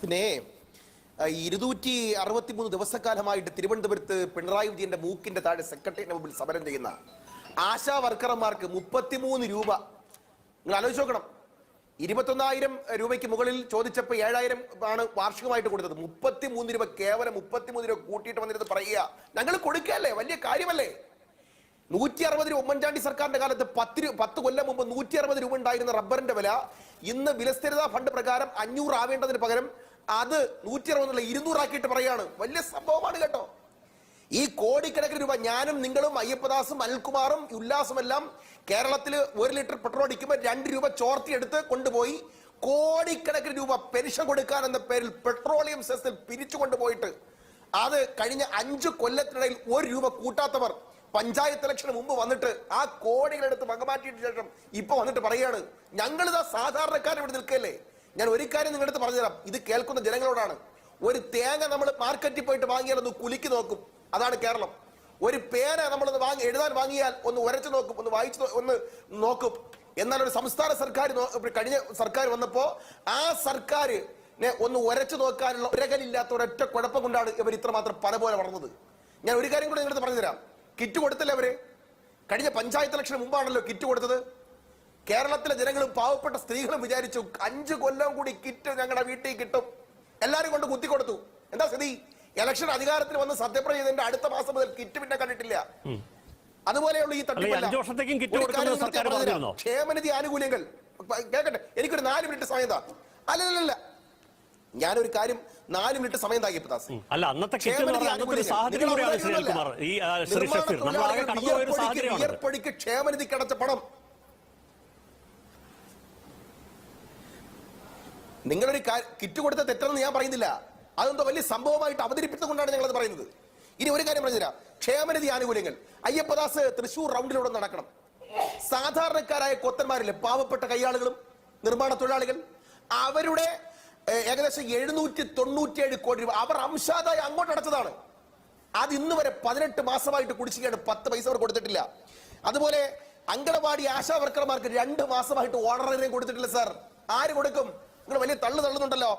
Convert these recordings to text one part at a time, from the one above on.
പിന്നെ ഇരുന്നൂറ്റി അറുപത്തി മൂന്ന് ദിവസക്കാലമായിട്ട് തിരുവനന്തപുരത്ത് പിണറായി വിജയന്റെ മൂക്കിന്റെ താഴെ സെക്രട്ടറിയുടെ മുമ്പിൽ സമരം ചെയ്യുന്ന ആശാ വർക്കർമാർക്ക് മുപ്പത്തിമൂന്ന് രൂപ. നിങ്ങൾ ആലോചിച്ച് നോക്കണം. ഇരുപത്തൊന്നായിരം രൂപയ്ക്ക് മുകളിൽ ചോദിച്ചപ്പോൾ ഏഴായിരം ആണ് വാർഷികമായിട്ട് കൊടുത്തത്. മുപ്പത്തിമൂന്ന് രൂപ കേവലം മുപ്പത്തിമൂന്ന് രൂപ കൂട്ടിയിട്ട് വന്നിരുന്നത് പറയുക. ഞങ്ങൾ കൊടുക്കുകയല്ലേ? വലിയ കാര്യമല്ലേ? നൂറ്റി അറുപത് രൂപ ഉമ്മൻചാണ്ടി സർക്കാരിന്റെ കാലത്ത് പത്ത് പത്ത് കൊല്ലം മുമ്പ് നൂറ്റി അറുപത് രൂപ ഉണ്ടായിരുന്ന റബ്ബറിന്റെ വില ഇന്ന് വിലസ്ഥിരതാ ഫണ്ട് പ്രകാരം അഞ്ഞൂറ് ആവേണ്ടതിന് പകരം അത് നൂറ്റി അറുപതുള്ള ഇരുന്നൂറാക്കിയിട്ട് പറയാണ് വലിയ സംഭവമാണ് കേട്ടോ. ഈ കോടിക്കണക്കിന് രൂപ ഞാനും നിങ്ങളും അയ്യപ്പദാസും അനിൽകുമാറും ഉല്ലാസുമെല്ലാം കേരളത്തിൽ ഒരു ലിറ്റർ പെട്രോൾ അടിക്കുമ്പോൾ രണ്ട് രൂപ ചോർത്തിയെടുത്ത് കൊണ്ടുപോയി കോടിക്കണക്കിന് രൂപ പെൻഷൻ കൊടുക്കാൻ എന്ന പേരിൽ പെട്രോളിയം സെസ്സിൽ പിരിച്ചു കൊണ്ടുപോയിട്ട് അത് കഴിഞ്ഞ അഞ്ച് കൊല്ലത്തിനിടയിൽ ഒരു രൂപ കൂട്ടാത്തവർ പഞ്ചായത്ത് ഇലക്ഷന് മുമ്പ് വന്നിട്ട് ആ കോടികളെടുത്ത് വകമാറ്റിയിട്ട് ശേഷം ഇപ്പൊ വന്നിട്ട് പറയാണ് ഞങ്ങളിതാ സാധാരണക്കാരൻ ഇവിടെ നിൽക്കല്ലേ? ഞാൻ ഒരു കാര്യം നിങ്ങളുടെ അടുത്ത് പറഞ്ഞു തരാം ഇത് കേൾക്കുന്ന ജനങ്ങളോടാണ്. ഒരു തേങ്ങ നമ്മൾ മാർക്കറ്റിൽ പോയിട്ട് വാങ്ങിയാൽ ഒന്ന് കുലുക്കി നോക്കും. അതാണ് കേരളം. ഒരു പേന നമ്മൾ വാങ്ങി എഴുതാൻ വാങ്ങിയാൽ ഒന്ന് ഉരച്ചു നോക്കും ഒന്ന് വായിച്ചു ഒന്ന് നോക്കും. എന്നാൽ ഒരു സംസ്ഥാന സർക്കാർ കഴിഞ്ഞ സർക്കാർ വന്നപ്പോ ആ സർക്കാർ ഒന്ന് ഉരച്ചു നോക്കാനുള്ള ഉരകലില്ലാത്ത ഒരൊറ്റ കുഴപ്പം കൊണ്ടാണ് ഇവർ ഇത്രമാത്രം പല പോലെ വളർന്നത്. ഞാൻ ഒരു കാര്യം കൂടെ പറഞ്ഞു പറഞ്ഞുതരാം. കിറ്റ് കൊടുത്തില്ല അവർ? കഴിഞ്ഞ പഞ്ചായത്ത് ഇലക്ഷന് മുമ്പാണല്ലോ കിറ്റ് കൊടുത്തത്. കേരളത്തിലെ ജനങ്ങളും പാവപ്പെട്ട സ്ത്രീകളും വിചാരിച്ചു അഞ്ചു കൊല്ലം കൂടി കിറ്റ് ഞങ്ങളുടെ വീട്ടിൽ കിട്ടും എല്ലാരും കൊണ്ട് കുത്തി കൊടുത്തു എന്താ സ്ഥിതി ഇലക്ഷൻ അധികാരത്തിൽ വന്ന് സത്യപ്രതിജ്ഞ ചെയ്തതിന്റെ അടുത്ത മാസം മുതൽ കിറ്റ് പിന്നെ കണ്ടിട്ടില്ല അതുപോലെയുള്ള ഈ തട്ടിപ്പല്ല. ക്ഷേമനിധി ആനുകൂല്യങ്ങൾ കേൾക്കട്ടെ എനിക്കൊരു നാല് മിനിറ്റ് സമയം താ അല്ലല്ല ഞാനൊരു കാര്യം നാല് മിനിറ്റ് സമയം താ ഇപ്പദാസ് അല്ല അന്നത്തെ എന്ന് പറഞ്ഞാൽ അന്നത്തെ ഒരു സാഹചര്യം കൂടിയാണ് ശ്രീ അനിൽകുമാർ ഈ ആ, ശ്രീ ഷഫീർ നമ്മൾ ആകെ കടന്നുപോയ ഒരു സാഹചര്യമാണ് വിയർപ്പൊടിക്ക് ക്ഷേമനിധി കിടച്ച പണം നിങ്ങളൊരു കിറ്റ് കൊടുത്ത തെറ്റെന്ന് ഞാൻ പറയുന്നില്ല. അതെന്തോ വലിയ സംഭവമായിട്ട് അവതരിപ്പിച്ചുകൊണ്ടാണ് ഞങ്ങളത് പറയുന്നത്. ഇനി ഒരു കാര്യം പറഞ്ഞുതരാം. ക്ഷേമനിധി ആനുകൂല്യങ്ങൾ. അയ്യപ്പദാസ് തൃശൂർ റൗണ്ടിലൂടെ നടക്കണം. സാധാരണക്കാരായ കൊത്തന്മാരില്ലേ? പാവപ്പെട്ട കൈയാളുകളും നിർമ്മാണ തൊഴിലാളികൾ. അവരുടെ ഏകദേശം എഴുന്നൂറ്റി തൊണ്ണൂറ്റിയേഴ് കോടി രൂപ. അവർ അംശാദായി അങ്ങോട്ട് അടച്ചതാണ്. അത് ഇന്ന് വരെ പതിനെട്ട് മാസമായിട്ട് കുടിശ്ശികയാണ് പത്ത് പൈസ അവർ കൊടുത്തിട്ടില്ല. അതുപോലെ അങ്കണവാടി ആശാ വർക്കർമാർക്ക് രണ്ട് മാസമായിട്ട് ഓണറേറിയം കൊടുത്തിട്ടില്ല സാർ. ആര് കൊടുക്കും? നിങ്ങൾ വലിയ തള്ളു തള്ളുന്നുണ്ടല്ലോ.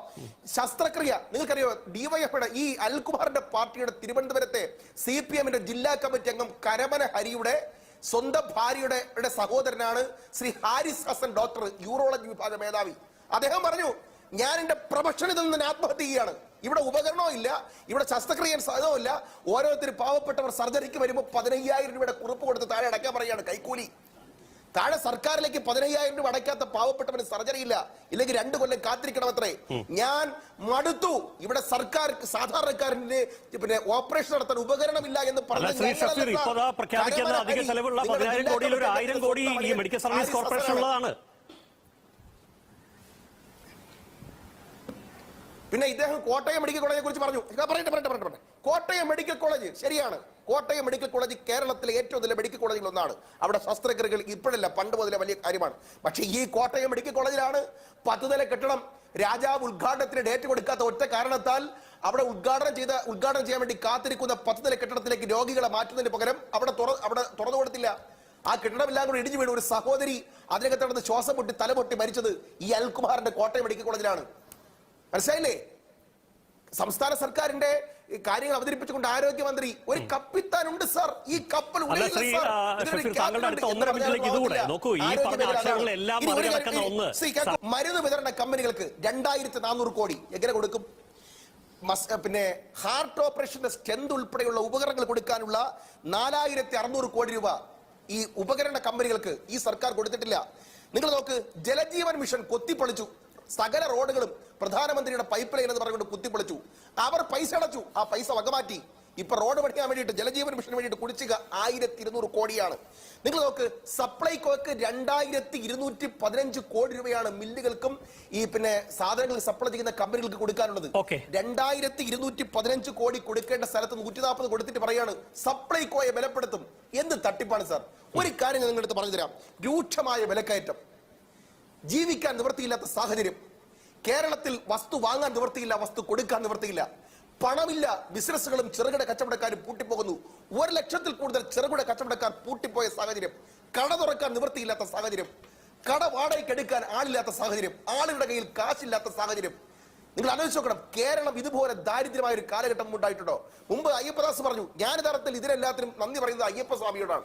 ശസ്ത്രക്രിയ നിങ്ങൾക്കറിയോ ഡിവൈഎഫ്ഐയുടെ ഈ അൽകുമാറിന്റെ പാർട്ടിയുടെ തിരുവനന്തപുരത്തെ സി പി എമ്മിന്റെ ജില്ലാ കമ്മിറ്റി അംഗം കരമന ഹരിയുടെ സ്വന്തം ഭാര്യയുടെ സഹോദരനാണ് ശ്രീ ഹാരിസ് ഹസൻ ഡോക്ടർ യൂറോളജി വിഭാഗ മേധാവി. അദ്ദേഹം പറഞ്ഞു ഞാൻ എന്റെ പ്രൊഫഷനിൽ നിന്ന് ആത്മഹത്യ ചെയ്യുകയാണ് ഇവിടെ ഉപകരണവും ഇല്ല ഇവിടെ ശസ്ത്രക്രിയ സാധ്യതവും ഇല്ല. ഓരോരുത്തർ പാവപ്പെട്ടവർ സർജറിക്ക് വരുമ്പോൾ പതിനയ്യായിരം രൂപയുടെ കുറിപ്പ് കൊടുത്ത് താഴെ അടയ്ക്കാൻ പറയുകയാണ് കൈക്കൂലി. താഴെ സർക്കാരിലേക്ക് പതിനയ്യായിരം രൂപ അടയ്ക്കാത്ത പാവപ്പെട്ടവന് സർജറി ഇല്ല. ഇല്ലെങ്കിൽ രണ്ടു കൊല്ലം കാത്തിരിക്കണമത്രേ. ഞാൻ മടുത്തു. ഇവിടെ സർക്കാർ സാധാരണക്കാരന് പിന്നെ ഓപ്പറേഷൻ നടത്താൻ ഉപകരണമില്ല എന്ന് പറഞ്ഞു പിന്നെ ഇദ്ദേഹം കോട്ടയം മെഡിക്കൽ കോളേജിനെ കുറിച്ച് പറഞ്ഞു. പറയട്ടെ പറയട്ടെ പറയട്ടെ. കോട്ടയം മെഡിക്കൽ കോളേജ് ശരിയാണ്. കോട്ടയം മെഡിക്കൽ കോളേജ് കേരളത്തിലെ ഏറ്റവും നല്ല മെഡിക്കൽ കോളേജിൽ ഒന്നാണ്. അവിടെ ശസ്ത്രക്രിയകൾ ഇപ്പോഴല്ല പണ്ട് മുതലേ വലിയ കാര്യമാണ്. പക്ഷേ ഈ കോട്ടയം മെഡിക്കൽ കോളേജിലാണ് പത്ത് നില കെട്ടണം രാജാവ് ഉദ്ഘാടനത്തിന് ഡേറ്റ് കൊടുക്കാത്ത ഒറ്റ കാരണത്താൽ അവിടെ ഉദ്ഘാടനം ചെയ്ത ഉദ്ഘാടനം ചെയ്യാൻ വേണ്ടി കാത്തിരിക്കുന്ന പത്ത് നില കെട്ടിടത്തിലേക്ക് രോഗികളെ മാറ്റുന്നതിന് പകരം അവിടെ തുറ അവിടെ തുറന്നു കൊടുത്തില്ല. ആ കെട്ടിടമെല്ലാം കൂടി ഇടിഞ്ഞു വീണു ഒരു സഹോദരി അതിനകത്ത് നടന്ന് ശ്വാസം പൊട്ടി തലപൊട്ടി മരിച്ചത് ഈ അൽകുമാറിന്റെ കോട്ടയം മെഡിക്കൽ കോളേജിലാണ്. മനസ്സിലായില്ലേ? സംസ്ഥാന സർക്കാരിന്റെ കാര്യങ്ങൾ അവതരിപ്പിച്ചുകൊണ്ട് ആരോഗ്യമന്ത്രി ഒരു കപ്പിത്താനുണ്ട് സർ. ഈ കപ്പൽ. മരുന്ന് വിതരണ കമ്പനികൾക്ക് രണ്ടായിരത്തി നാനൂറ് കോടി എങ്ങനെ കൊടുക്കും? പിന്നെ ഹാർട്ട് ഓപ്പറേഷന്റെ സ്റ്റെന്ത് ഉൾപ്പെടെയുള്ള ഉപകരണങ്ങൾ കൊടുക്കാനുള്ള നാലായിരത്തി അറുന്നൂറ് കോടി രൂപ ഈ ഉപകരണ കമ്പനികൾക്ക് ഈ സർക്കാർ കൊടുത്തിട്ടില്ല. നിങ്ങൾ നോക്ക് ജലജീവൻ മിഷൻ കൊത്തിപ്പൊളിച്ചു. സകല റോഡുകളും പ്രധാനമന്ത്രിയുടെ പൈപ്പ് ലൈൻ എന്ന് പറഞ്ഞുകൊണ്ട് കുത്തിപ്പൊളിച്ചു. അവർ പൈസ അടച്ചു. ആ പൈസ വകമാറ്റി. ഇപ്പൊ റോഡ് പണിയാൻ വേണ്ടിയിട്ട് ജലജീവൻ മിഷന് വേണ്ടിയിട്ട് കുടിശ്ശിക ആയിരത്തി ഇരുന്നൂറ് കോടിയാണ്. നിങ്ങൾ നോക്ക് സപ്ലൈകോക്ക് രണ്ടായിരത്തി ഇരുന്നൂറ്റി പതിനഞ്ച് കോടി രൂപയാണ് മില്ലുകൾക്കും ഈ പിന്നെ സാധനങ്ങൾ സപ്ലൈ ചെയ്യുന്ന കമ്പനികൾക്ക് കൊടുക്കാനുള്ളത്. രണ്ടായിരത്തി ഇരുന്നൂറ്റി പതിനഞ്ച് കോടി കൊടുക്കേണ്ട സ്ഥലത്ത് നൂറ്റി നാൽപ്പത് കൊടുത്തിട്ട് പറയാണ് സപ്ലൈകോയെ ബലപ്പെടുത്തും. എന്ത് തട്ടിപ്പാണ് സാർ? ഒരു കാര്യം ഞാൻ നിങ്ങളുടെ പറഞ്ഞു തരാം രൂക്ഷമായ വിലക്കയറ്റം. ജീവിക്കാൻ നിവൃത്തിയില്ലാത്ത സാഹചര്യം. കേരളത്തിൽ വസ്തു വാങ്ങാൻ നിവൃത്തിയില്ല വസ്തു കൊടുക്കാൻ നിവൃത്തിയില്ല. പണമില്ല ബിസിനസ്സുകളും ചെറുകിട കച്ചവടക്കാരും പൂട്ടിപ്പോകുന്നു. ഒരു ലക്ഷത്തിൽ കൂടുതൽ ചെറുകിട കച്ചവടക്കാർ പൂട്ടിപ്പോയ സാഹചര്യം. കട തുറക്കാൻ നിവൃത്തിയില്ലാത്ത സാഹചര്യം. കട വാടകയ്ക്ക് എടുക്കാൻ ആളില്ലാത്ത സാഹചര്യം. ആളുകളുടെ കയ്യിൽ കാശില്ലാത്ത സാഹചര്യം. നിങ്ങൾ ആലോചിച്ച് നോക്കണം കേരളം ഇതുപോലെ ദാരിദ്ര്യമായ ഒരു കാലഘട്ടം ഉണ്ടായിട്ടുണ്ടോ? മുമ്പ് അയ്യപ്പദാസ് പറഞ്ഞു ഞാൻ തരത്തിൽ ഇതിനെല്ലാത്തിനും നന്ദി പറയുന്നത് അയ്യപ്പ സ്വാമിയോടാണ്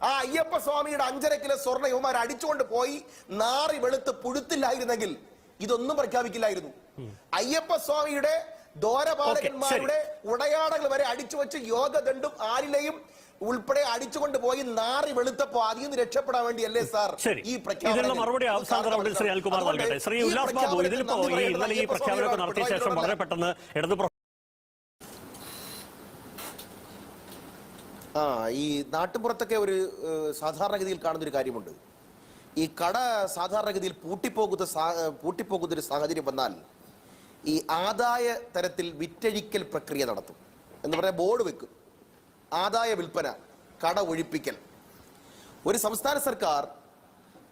ആ അയ്യപ്പ സ്വാമിയുടെ അഞ്ചര കിലോ സ്വർണ യുവമാർ അടിച്ചുകൊണ്ട് പോയി നാറി വെളുത്ത് പുഴുത്തില്ലായിരുന്നെങ്കിൽ ഇതൊന്നും പ്രഖ്യാപിക്കില്ലായിരുന്നു. അയ്യപ്പ സ്വാമിയുടെ ദ്വാരപാലകന്മാരുടെ ഉടയാടകൾ വരെ അടിച്ചു വെച്ച് യോഗദണ്ഡും ആരിലെയും ഉൾപ്പെടെ അടിച്ചുകൊണ്ട് പോയി നാറി വെളുത്തപ്പോ അതിൽ നിന്ന് രക്ഷപ്പെടാൻ വേണ്ടിയല്ലേ സാർ ഈ പ്രഖ്യാപനം മറുപടി അവസാന റൗണ്ടിൽ ശ്രീ അൽകുമാർ നൽകട്ടെ. ശ്രീ ഈ ഉല്ലാസ് ബാബു പ്രഖ്യാപനത്തിന് ഇതിലിപ്പോ ഈ പറയുന്നത് ഇന്നലെ ഈ പ്രഖ്യാപനമൊക്കെ നടത്തിയ ശേഷം വളരെ പെട്ടെന്ന് ഇടത് ആ ഈ നാട്ടുപുറത്തൊക്കെ ഒരു സാധാരണഗതിയിൽ കാണുന്നൊരു കാര്യമുണ്ട്. ഈ കട സാധാരണഗതിയിൽ പൂട്ടിപ്പോകുന്ന പൂട്ടിപ്പോകുന്ന ഒരു സാഹചര്യം വന്നാൽ ഈ ആദായ തരത്തിൽ വിറ്റഴിക്കൽ പ്രക്രിയ നടത്തും. എന്ന് പറയാൻ ബോർഡ് വെക്കും. ആദായ വിൽപ്പന കട ഒഴിപ്പിക്കൽ. ഒരു സംസ്ഥാന സർക്കാർ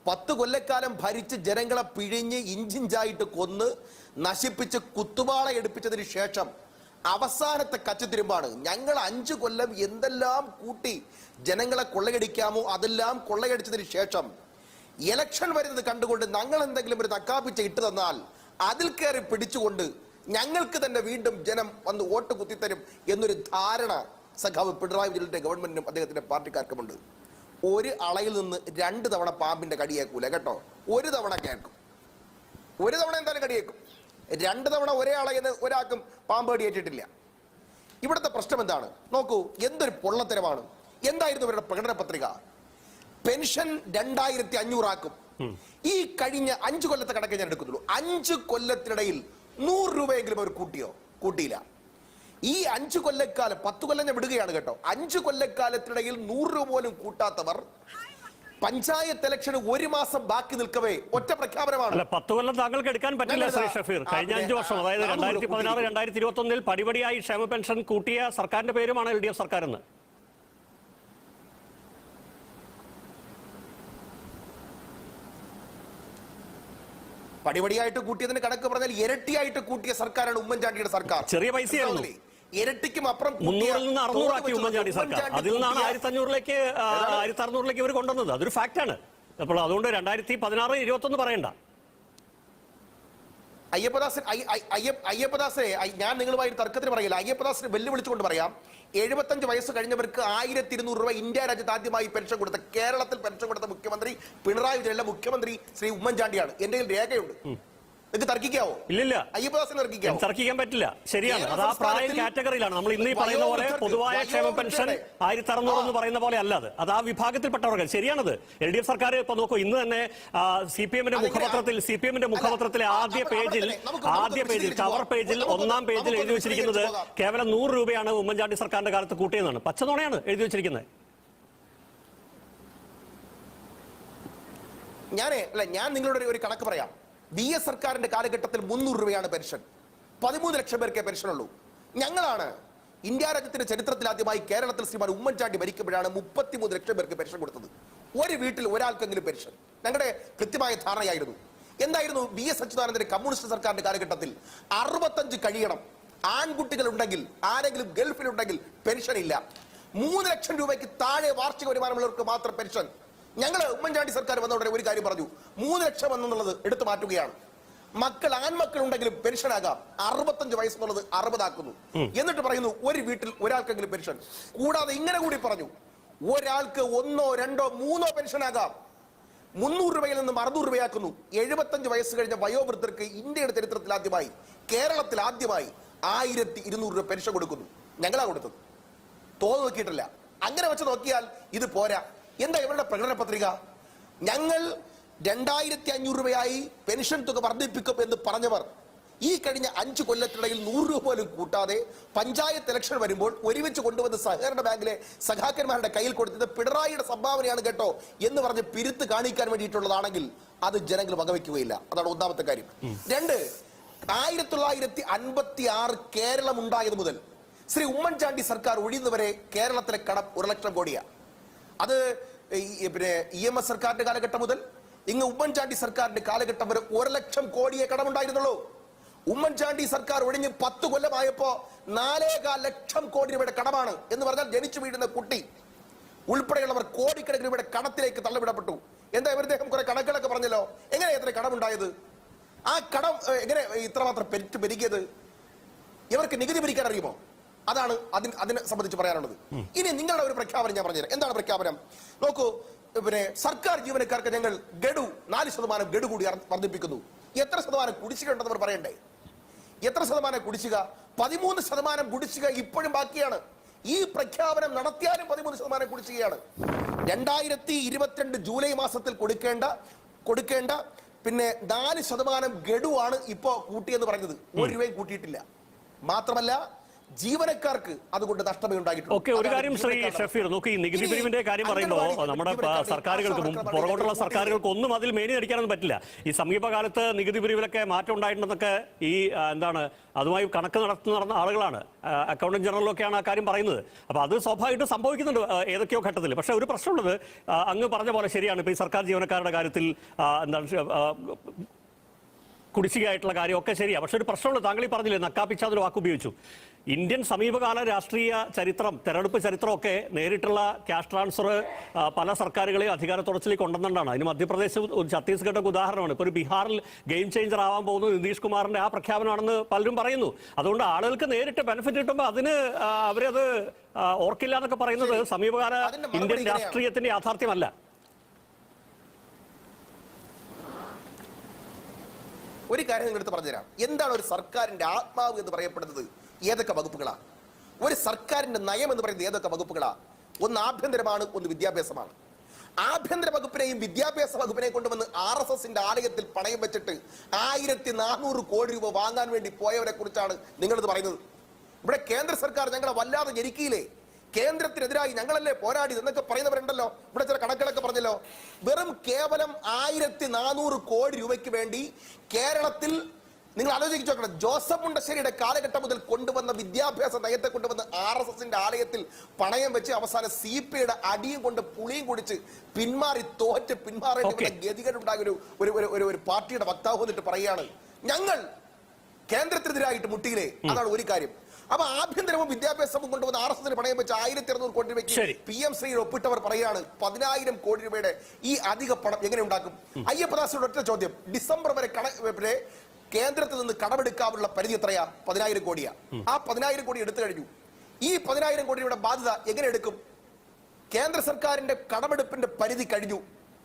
പത്ത് കൊല്ലക്കാലം ഭരിച്ച് ജനങ്ങളെ പിഴിഞ്ഞ് ഇഞ്ചിഞ്ചായിട്ട് കൊന്ന് നശിപ്പിച്ച് കുത്തുപാള എടുപ്പിച്ചതിന് ശേഷം അവസാനത്തെ കച്ചത്തിരുമ്പാണ് ഞങ്ങൾ അഞ്ചു കൊല്ലം എന്തെല്ലാം കൂട്ടി ജനങ്ങളെ കൊള്ളയടിക്കാമോ അതെല്ലാം കൊള്ളയടിച്ചതിന് ശേഷം ഇലക്ഷൻ വരുന്നത് കണ്ടുകൊണ്ട് ഞങ്ങൾ എന്തെങ്കിലും ഒരു തക്കാപ്പിച്ച ഇട്ട് തന്നാൽ അതിൽ കയറി പിടിച്ചുകൊണ്ട് ഞങ്ങൾക്ക് തന്നെ വീണ്ടും ജനം വന്ന് വോട്ട് കുത്തിത്തരും എന്നൊരു ധാരണ സഖാവ് പിണറായി വിജയന്റെ ഗവൺമെന്റിനും അദ്ദേഹത്തിന്റെ പാർട്ടിക്കാർക്കുമുണ്ട്. ഒരു അളയിൽ നിന്ന് രണ്ട് തവണ പാമ്പിന്റെ കടിയേക്കൂല കേട്ടോ. ഒരു തവണ കേൾക്കും. ഒരു തവണ എന്തായാലും കടിയേക്കും. രണ്ട് തവണ ഒരേ ആളെ ഒരാൾക്കും പാമ്പേടിയേറ്റിട്ടില്ല ഇവിടുത്തെ പ്രശ്നം എന്താണ്? നോക്കൂ എന്തൊരു പൊള്ളത്തരമാണ്. എന്തായിരുന്നു ഇവരുടെ പ്രകടന പത്രിക? പെൻഷൻ രണ്ടായിരത്തി അഞ്ഞൂറാക്കും ഈ കഴിഞ്ഞ അഞ്ചു കൊല്ലത്തെ കണക്കെ ഞാൻ എടുക്കുന്നുള്ളൂ. അഞ്ച് കൊല്ലത്തിനിടയിൽ നൂറ് രൂപയെങ്കിലും അവർ കൂട്ടിയോ? കൂട്ടിയില്ല. ഈ അഞ്ചു കൊല്ലക്കാലം പത്ത് കൊല്ലം ഞാൻ വിടുകയാണ് കേട്ടോ. അഞ്ചു കൊല്ലക്കാലത്തിനിടയിൽ നൂറ് രൂപ പോലും കൂട്ടാത്തവർ പഞ്ചായത്ത് ഇലക്ഷന് ഒരു മാസം ബാക്കി നിൽക്കവേ ഒറ്റ പ്രഖ്യാപനമാണ്. പത്ത് കൊല്ലം താങ്കൾക്ക് എടുക്കാൻ പറ്റില്ല ശ്രീ ഷഫീർ. കഴിഞ്ഞ അഞ്ചു വർഷം അതായത് രണ്ടായിരത്തി പതിനാറ് രണ്ടായിരത്തി ഇരുപത്തി ഒന്നിൽ പടിപടിയായി ക്ഷേമ പെൻഷൻ കൂട്ടിയ സർക്കാരിന്റെ പേരുമാണ് എൽ ഡി എഫ് സർക്കാർ എന്ന് പടിപടിയായിട്ട് കൂട്ടിയതിന് കണക്ക് പറഞ്ഞാൽ ഇരട്ടിയായിട്ട് കൂട്ടിയ സർക്കാരാണ് ഉമ്മൻചാണ്ടിയുടെ സർക്കാർ. ചെറിയ പൈസയായിരുന്നു. ഇരട്ടിക്കും അപ്പുറം മുന്നൂറിൽ നിന്ന് അറുന്നൂറാക്കി ഉമ്മൻചാണ്ടി സർക്കാർ. അതിൽ നിന്നാണ് ആയിരത്തി അഞ്ഞൂറിലേക്ക് ആയിരത്തി അറുന്നൂറിലേക്ക് ഇവർ കൊണ്ടുവന്നത്. അതൊരു ഫാക്റ്റാണ്. അപ്പോൾ അതുകൊണ്ട് രണ്ടായിരത്തി പതിനാറ് ഇരുപത്തി ഒന്ന് പറയണ്ട. അയ്യപ്പദാസൻ അയ്യ- അയ്യ- അയ്യ- അയ്യപ്പദാസനെ ഞാൻ നിങ്ങളുമായി തർക്കത്തിന് പറയില്ല. അയ്യപ്പദാസിനെ വെല്ലുവിളിച്ചുകൊണ്ട് പറയാം. എഴുപത്തഞ്ച് വയസ്സ് കഴിഞ്ഞവർക്ക് ആയിരത്തി ഇരുന്നൂറ് രൂപ ഇന്ത്യ രാജ്യത്ത് ആദ്യമായി പെൻഷൻ കൊടുത്ത കേരളത്തിൽ പെൻഷൻ കൊടുത്ത മുഖ്യമന്ത്രി പിണറായി വിജയനല്ല മുഖ്യമന്ത്രി ശ്രീ ഉമ്മൻചാണ്ടിയാണ്. എന്റെ കയ്യിൽ രേഖയുണ്ട് നിങ്ങൾക്ക് തർക്കിക്കാവോ? ഇല്ലില്ല. അയ്യപ്പദാസിനെ തർക്കിക്കാവോ? തർക്കിക്കാൻ പറ്റില്ല. ശരിയാണ്. അത് ആ പ്രായം കാറ്റഗറിയിലാണ്. നമ്മൾ ഇന്ന് ഈ പറയുന്ന പോലെ പൊതുവായ ക്ഷേമ പെൻഷൻ ആയിരത്തി അറുന്നൂറ് എന്ന് പറയുന്ന പോലെ അല്ല അത്. അത് ആ വിഭാഗത്തിൽപ്പെട്ടവർക്ക് ശരിയാണത്. എൽ ഡി എഫ് സർക്കാർ ഇപ്പൊ നോക്കൂ ഇന്ന് തന്നെ സി പി എമ്മിന്റെ മുഖപത്രത്തിൽ സി പി എമ്മിന്റെ മുഖപത്രത്തിലെ ആദ്യ പേജിൽ ആദ്യ പേജിൽ കവർ പേജിൽ ഒന്നാം പേജിൽ എഴുതി വെച്ചിരിക്കുന്നത് കേവലം നൂറ് രൂപയാണ് ഉമ്മൻചാണ്ടി സർക്കാരിന്റെ കാലത്ത് കൂട്ടിയെന്നാണ് പച്ചതോണയാണ് എഴുതി വെച്ചിരിക്കുന്നത്. ഞാനേ അല്ല ഞാൻ നിങ്ങളുടെ ഒരു കണക്ക് പറയാം. ബി എസ് സർക്കാരിന്റെ കാലഘട്ടത്തിൽ മുന്നൂറ് രൂപയാണ് പെൻഷൻ. പതിമൂന്ന് ലക്ഷം പേർക്കേ പെൻഷൻ ഉള്ളൂ ഞങ്ങളാണ് ഇന്ത്യ രാജ്യത്തിന്റെ ചരിത്രത്തിൽ ആദ്യമായി കേരളത്തിൽ ശ്രീമാൻ ഉമ്മൻചാണ്ടി ഭരിക്കുമ്പോഴാണ് മുപ്പത്തിമൂന്ന് ലക്ഷം പേർക്ക് പെൻഷൻ കൊടുത്തത്. ഒരു വീട്ടിൽ ഒരാൾക്കെങ്കിലും പെൻഷൻ. ഞങ്ങളുടെ കൃത്യമായ ധാരണയായിരുന്നു. എന്തായിരുന്നു ബി എസ് അച്യുതാനന്ദന്റെ കമ്മ്യൂണിസ്റ്റ് സർക്കാരിന്റെ കാലഘട്ടത്തിൽ? അറുപത്തഞ്ച് കഴിയണം. ആൺകുട്ടികൾ ഉണ്ടെങ്കിൽ ആരെങ്കിലും ഗൾഫിലുണ്ടെങ്കിൽ പെൻഷൻ ഇല്ല മൂന്ന് ലക്ഷം രൂപയ്ക്ക് താഴെ വാർഷിക വരുമാനമുള്ളവർക്ക് മാത്രം പെൻഷൻ. ഞങ്ങൾ ഉമ്മൻചാണ്ടി സർക്കാർ വന്ന ഉടനെ ഒരു കാര്യം പറഞ്ഞു. മൂന്ന് ലക്ഷം എന്നുള്ളത് എടുത്തു മാറ്റുകയാണ്. മക്കൾ ആൺമക്കൾ ഉണ്ടെങ്കിലും പെൻഷൻ ആകാം. അറുപത്തഞ്ച് വയസ്സെന്നുള്ളത് അറുപതാക്കുന്നു. എന്നിട്ട് പറയുന്നു ഒരു വീട്ടിൽ ഒരാൾക്കെങ്കിലും പെൻഷൻ. കൂടാതെ ഇങ്ങനെ കൂടി പറഞ്ഞു ഒരാൾക്ക് ഒന്നോ രണ്ടോ മൂന്നോ പെൻഷൻ ആകാം. മുന്നൂറ് രൂപയിൽ നിന്നും അറുന്നൂറ് രൂപയാക്കുന്നു. എഴുപത്തഞ്ച് വയസ്സ് കഴിഞ്ഞ വയോവൃദ്ധർക്ക് ഇന്ത്യയുടെ ചരിത്രത്തിൽ ആദ്യമായി കേരളത്തിൽ ആദ്യമായി ആയിരത്തി ഇരുന്നൂറ് രൂപ പെൻഷൻ കൊടുക്കുന്നു. ഞങ്ങളാ കൊടുത്തത്. തോന്നു നോക്കിയിട്ടില്ല. അങ്ങനെ വെച്ച് നോക്കിയാൽ ഇത് പോരാ. എന്താ ഇവരുടെ പ്രകടന പത്രിക? ഞങ്ങൾ രണ്ടായിരത്തി അഞ്ഞൂറ് രൂപയായി പെൻഷൻ തുക വർദ്ധിപ്പിക്കും എന്ന് പറഞ്ഞവർ ഈ കഴിഞ്ഞ അഞ്ച് കൊല്ലത്തിനിടയിൽ നൂറ് രൂപ പോലും കൂട്ടാതെ പഞ്ചായത്ത് ഇലക്ഷൻ വരുമ്പോൾ ഒരുമിച്ച് കൊണ്ടുവന്ന് സഹകരണ ബാങ്കിലെ സഖാക്കന്മാരുടെ കയ്യിൽ കൊടുത്തത് പിണറായിയുടെ സംഭാവനയാണ് കേട്ടോ എന്ന് പറഞ്ഞ് പിരുത്ത് കാണിക്കാൻ വേണ്ടിയിട്ടുള്ളതാണെങ്കിൽ അത് ജനങ്ങൾ വകവയ്ക്കുകയില്ല അതാണ് ഒന്നാമത്തെ കാര്യം. രണ്ട് ആയിരത്തി തൊള്ളായിരത്തി അൻപത്തി ആറ് കേരളം ഉണ്ടായത് മുതൽ ശ്രീ ഉമ്മൻചാണ്ടി സർക്കാർ ഒഴിയുന്നവരെ കേരളത്തിലെ കടം ഒരു ലക്ഷം കോടിയാണ് അത് പിന്നെ ഇ എം എസ് സർക്കാരിന്റെ കാലഘട്ടം മുതൽ ഇങ്ങ് ഉമ്മൻചാണ്ടി സർക്കാരിന്റെ കാലഘട്ടം വരെ ഒരു ലക്ഷം കോടിയെ കടമുണ്ടായിരുന്നുള്ളൂ. ഉമ്മൻചാണ്ടി സർക്കാർ ഒഴിഞ്ഞ് പത്ത് കൊല്ലമായപ്പോ നാലേകാൽ ലക്ഷം കോടി രൂപയുടെ കടമാണ് എന്ന് പറഞ്ഞാൽ ജനിച്ചു വീഴുന്ന കുട്ടി ഉൾപ്പെടെയുള്ളവർ കോടിക്കണക്കിന് രൂപയുടെ കടത്തിലേക്ക് തള്ളവിടപ്പെട്ടു. എന്താ ഇവർ ഇദ്ദേഹം കുറെ കണക്കുകളൊക്കെ പറഞ്ഞല്ലോ? എങ്ങനെ എത്ര കടമുണ്ടായത്? ആ കടം എങ്ങനെ ഇത്രമാത്രം പെരുറ്റ് പെരുകിയത്? ഇവർക്ക് നികുതി പിരിക്കാൻ അറിയുമോ? അതാണ് അതിന് അതിനെ സംബന്ധിച്ച് പറയാനുള്ളത്. ഇനി നിങ്ങളുടെ ഒരു പ്രഖ്യാപനം ഞാൻ പറഞ്ഞുതരാം. എന്താണ് പ്രഖ്യാപനം? നോക്കൂ പിന്നെ സർക്കാർ ജീവനക്കാർക്ക് ഞങ്ങൾ ഗഡു നാല് ശതമാനം ഗഡു കൂടി വർദ്ധിപ്പിക്കുന്നു. എത്ര ശതമാനം കുടിശ്ശിക ഉണ്ടെന്ന് അവർ പറയണ്ടേ? എത്ര ശതമാനം കുടിശ്ശിക? പതിമൂന്ന് ശതമാനം കുടിശ്ശിക ഇപ്പോഴും ബാക്കിയാണ്. ഈ പ്രഖ്യാപനം നടത്തിയാലും പതിമൂന്ന് ശതമാനം കുടിശ്ശികയാണ്. രണ്ടായിരത്തി ഇരുപത്തിരണ്ട് ജൂലൈ മാസത്തിൽ കൊടുക്കേണ്ട കൊടുക്കേണ്ട പിന്നെ നാല് ശതമാനം ഗഡുവാണ് ഇപ്പോ കൂട്ടിയെന്ന് പറഞ്ഞത്. ഒരു രൂപയും കൂട്ടിയിട്ടില്ല. മാത്രമല്ല ജീവനക്കാർക്ക് അതുകൊണ്ട് നഷ്ടമേ ഉണ്ടായിട്ടുള്ളൂ. ഓക്കെ ഒരു കാര്യം ശ്രീ ഷെഫീർ നോക്കി നികുതി പിരിവിന്റെ കാര്യം പറയുമ്പോൾ നമ്മുടെ സർക്കാരുകൾക്ക് പുറകോട്ടുള്ള സർക്കാരുകൾക്ക് ഒന്നും അതിൽ മേനി അടിക്കാനൊന്നും പറ്റില്ല. ഈ സമീപകാലത്ത് നികുതി പിരിവിലൊക്കെ മാറ്റം ഉണ്ടായിട്ടുണ്ടെന്നൊക്കെ ഈ എന്താണ് അതുമായി കണക്ക് നടത്തുന്ന നടന്ന ആളുകളാണ്. അക്കൗണ്ടന്റ് ജനറലൊക്കെയാണ് ആ കാര്യം പറയുന്നത്. അപ്പൊ അത് സ്വാഭാവികമായിട്ടും സംഭവിക്കുന്നുണ്ട് ഏതൊക്കെയോ ഘട്ടത്തിൽ. പക്ഷേ ഒരു പ്രശ്നമുള്ളത് അങ്ങ് പറഞ്ഞ പോലെ ശരിയാണ്. ഇപ്പൊ ഈ സർക്കാർ ജീവനക്കാരുടെ കാര്യത്തിൽ എന്താണ് കുടിശ്ശികയായിട്ടുള്ള കാര്യമൊക്കെ ശരിയാണ് പക്ഷെ ഒരു പ്രശ്നമുള്ള താങ്കൾ ഈ പറഞ്ഞില്ലേ നക്കാപ്പിച്ചാതൊരു വാക്ക് ഉപയോഗിച്ചു. ഇന്ത്യൻ സമീപകാല രാഷ്ട്രീയ ചരിത്രം തെരഞ്ഞെടുപ്പ് ചരിത്രമൊക്കെ നേരിട്ടുള്ള ക്യാഷ് ട്രാൻസ്ഫർ പല സർക്കാരുകളെയും അധികാര തുടച്ചിലേക്ക് കൊണ്ടുവന്നിട്ടാണ് അതിന് മധ്യപ്രദേശ് ഒരു ഛത്തീസ്ഗഡ് ഒക്കെ ഉദാഹരണമാണ്. ഇപ്പോൾ ഒരു ബീഹാറിൽ ഗെയിം ചേഞ്ചർ ആവാൻ പോകുന്നത് നിതീഷ് കുമാറിന്റെ ആ പ്രഖ്യാപനമാണെന്ന് പലരും പറയുന്നു. അതുകൊണ്ട് ആളുകൾക്ക് നേരിട്ട് ബെനിഫിറ്റ് കിട്ടുമ്പോൾ അതിന് അവരത് ഓർക്കില്ല എന്നൊക്കെ പറയുന്നത് സമീപകാല ഇന്ത്യൻ രാഷ്ട്രീയത്തിന്റെ രാഷ്ട്രീയത്തിന്റെ യാഥാർത്ഥ്യമല്ല. ഒരു കാര്യം നിങ്ങൾ എടുത്ത് പറഞ്ഞുതരാം. എന്താണ് ഒരു സർക്കാരിന്റെ ആത്മാവ് എന്ന് പറയപ്പെടുന്നത്? ഏതൊക്കെ വകുപ്പുകളാ? ഒരു സർക്കാരിന്റെ നയം എന്ന് പറയുന്നത് ഏതൊക്കെ വകുപ്പുകളാ? ഒന്ന് ആഭ്യന്തരമാണ് ഒന്ന് വിദ്യാഭ്യാസമാണ്. ആഭ്യന്തര വകുപ്പിനെയും വിദ്യാഭ്യാസ വകുപ്പിനെയും കൊണ്ടുവന്ന് ആർ എസ് എസിന്റെ ആലയത്തിൽ പണയം വെച്ചിട്ട് ആയിരത്തി നാനൂറ് കോടി രൂപ വാങ്ങാൻ വേണ്ടി പോയവരെ കുറിച്ചാണ് നിങ്ങളിത് പറയുന്നത്. ഇവിടെ കേന്ദ്ര സർക്കാർ ഞങ്ങളെ വല്ലാതെ ഞെരുക്കിയില്ലേ? കേന്ദ്രത്തിനെതിരായി ഞങ്ങളല്ലേ പോരാടി എന്നൊക്കെ പറയുന്നവരുണ്ടല്ലോ. ഇവിടെ ചില കണക്കുകളൊക്കെ പറഞ്ഞല്ലോ. വെറും കേവലം ആയിരത്തി നാനൂറ് കോടി രൂപയ്ക്ക് വേണ്ടി കേരളത്തിൽ നിങ്ങൾ ആലോചിച്ച് നോക്കണം. ജോസഫ് മുണ്ടശ്ശേരിയുടെ കാലഘട്ടം മുതൽ കൊണ്ടുവന്ന വിദ്യാഭ്യാസ നയത്തെ കൊണ്ടുവന്ന ആർ എസ് എസിന്റെ ആലയത്തിൽ പണയം വെച്ച് അവസാനം സി പി ഐയുടെ അടിയും കൊണ്ട് പുളിയും കുടിച്ച് പിന്മാറി തോറ്റ് പിന്മാറേണ്ടി ഗതികേടുണ്ടായ ഒരു ഒരു ഒരു- ഒരു ഒരു പാർട്ടിയുടെ വക്താവ് എന്നിട്ട് പറയുകയാണ്. ഞങ്ങൾ കേന്ദ്രത്തിനെതിരായിട്ട് മുട്ടിയിലെ അതാണ് ഒരു കാര്യം. അപ്പൊ ആഭ്യന്തരവും വിദ്യാഭ്യാസവും കൊണ്ടുവന്ന് ആർ എസ് എസിന് പണയം വെച്ച ആയിരത്തി അറുന്നൂറ് കോടി. രൂപയ്ക്ക് പി എം ശ്രീ ഒപ്പിട്ടവർ പറയുകയാണ് പതിനായിരം കോടി രൂപയുടെ ഈ അധിക പണം എങ്ങനെ ഉണ്ടാക്കും? അയ്യപ്പദാസിയുടെ ഒറ്റ ചോദ്യം ഡിസംബർ വരെ കണ കേന്ദ്രത്തിൽ നിന്ന് കടമെടുക്കാനുള്ള പരിധി എത്രയാ? പതിനായിരം കോടിയാ. ആ പതിനായിരം കോടി എടുത്തു കഴിഞ്ഞു. ഈ പതിനായിരം കോടി രൂപയുടെ ബാധ്യത എങ്ങനെ എടുക്കും? കേന്ദ്ര സർക്കാരിന്റെ കടമെടുപ്പിന്റെ പരിധി കഴിഞ്ഞു.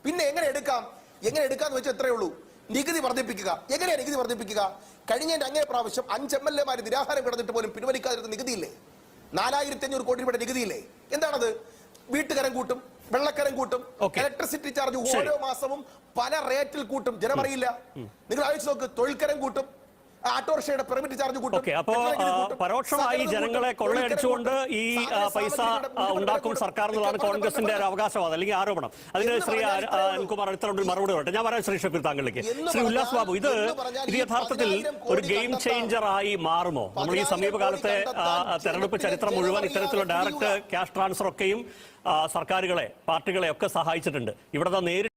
പിന്നെ എങ്ങനെ എടുക്കാം? എങ്ങനെ എടുക്കാന്ന് വെച്ചാൽ എത്രയേ ഉള്ളൂ. നികുതി വർദ്ധിപ്പിക്കുക. എങ്ങനെയാണ് നികുതി വർദ്ധിപ്പിക്കുക? കഴിഞ്ഞ അങ്ങേ പ്രാവശ്യം അഞ്ച് എം എൽ എമാർ നിരാഹാരം കിടന്നിട്ട് പോലും പിൻവലിക്കാതിരുന്ന നികുതിയില്ലേ? നാലായിരത്തി അഞ്ഞൂറ് കോടി രൂപയുടെ നികുതിയില്ലേ? എന്താണത്? വീട്ടുകരം കൂട്ടും വെള്ളക്കരം കൂട്ടും ഇലക്ട്രിസിറ്റി ചാർജ് ഓരോ മാസവും പല റേറ്റിൽ കൂട്ടും. ജനമറിയില്ല. നിങ്ങൾ ആലോചിച്ച് നോക്ക് തൊഴിൽക്കരം കൂട്ടും ഓട്ടോറിക്ഷയുടെ പെർമിറ്റ് ചാർജ് കൂട്ടും. അപ്പോ പരോക്ഷമായി ജനങ്ങളെ കൊള്ളയടിച്ചുകൊണ്ട് ഈ പൈസ ഉണ്ടാക്കും സർക്കാർ എന്നുള്ളതാണ് കോൺഗ്രസിന്റെ ഒരു അവകാശവാദം അല്ലെങ്കിൽ ആരോപണം. അതിന് ശ്രീ അനിൽകുമാർ അടുത്ത മറുപടി പറയട്ടെ. ഞാൻ പറയാം ശ്രീ ഷഫീർ താങ്കളിലേക്ക്. ശ്രീ ഉല്ലാസ് ബാബു ഇത് ഇത് യഥാർത്ഥത്തിൽ ഒരു ഗെയിം ചേഞ്ചർ ആയി മാറുമോ? നമ്മൾ ഈ സമീപകാലത്തെ തെരഞ്ഞെടുപ്പ് ചരിത്രം മുഴുവൻ ഇത്തരത്തിലുള്ള ഡയറക്റ്റ് ക്യാഷ് ട്രാൻസ്ഫർ ഒക്കെയും സർക്കാരുകളെ പാർട്ടികളെ ഒക്കെ സഹായിച്ചിട്ടുണ്ട്. ഇവിടെ നേരിട്ട്